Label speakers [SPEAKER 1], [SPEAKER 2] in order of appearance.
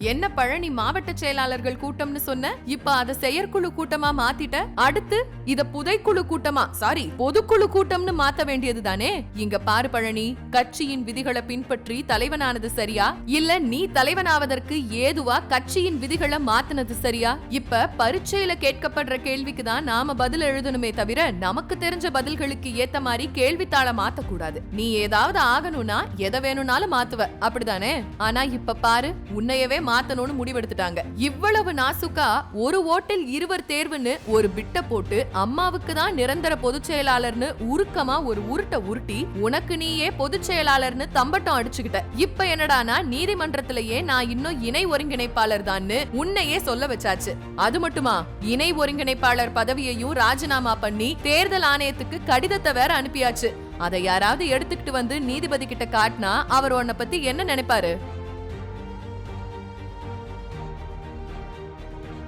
[SPEAKER 1] என்ன பழனி மாவட்ட செயலாளர்கள் கூட்டம்னு சொன்ன? இப்ப அத செயற்குழு கூட்டமா மாத்திட்ட? அடுத்து இத புதைக்குழு கூட்டமா சாரி பொதுக்குழு கூட்டம்னு மாத்த வேண்டியது தானே? இங்க பாரு பழனி கட்சியின் விதிகளை பின்பற்றி தலைவனானது சரியா? இல்ல நீ தலைவனாவதற்கு ஏதுவா கட்சியின் விதிகளை மாத்துனது சரியா? இப்ப பரீட்சையில கேட்கப்படுற கேள்விக்கு தான் நாம பதில் எழுதணுமே தவிர நமக்கு தெரிஞ்ச பதில்களுக்கு ஏத்த மாதிரி கேள்வித்தாள மாத்த கூடாது நீ ஏதாவது ஆகணும்னா எதை வேணும்னாலும் மாத்துவ. அப்படிதானே? ஆனா இப்ப பாரு உன்னையவே மாத்தணும்னு முடிவெடுத்துட்டாங்க. இவ்வளவு நாசுக்கா ஒரு ஓட்டில் இருவர் தேர்வுன்னு ஒரு பிட்ட போட்டு அம்மாவுக்கு தான் நிரந்தர பொதுச் செயலாளர்னு உருக்கமா ஒரு உருட்ட உருட்டி உனக்கு நீயே பொதுச் செயலாளர்னு தம்பட்டம் அடிச்சுக்கிட்ட. இப்ப என்னடானா நீதிமன்றத்திலேயே நான் இன்னும் இணை ஒருங்கிணைப்பாளர் தான்னு உன்னையே சொல்ல வச்சாச்சு. அது மட்டுமா? இணை ஒருங்கிணைப்பாளர் பதவியையும் ராஜினாமா பண்ணி தேர்தல் ஆணையத்துக்கு கடிதத்தை வேற அனுப்பியாச்சு. அதை யாராவது எடுத்துக்கிட்டு வந்து நீதிபதி கிட்ட காட்டினா அவர் உன்னை பத்தி என்ன நினைப்பாரு?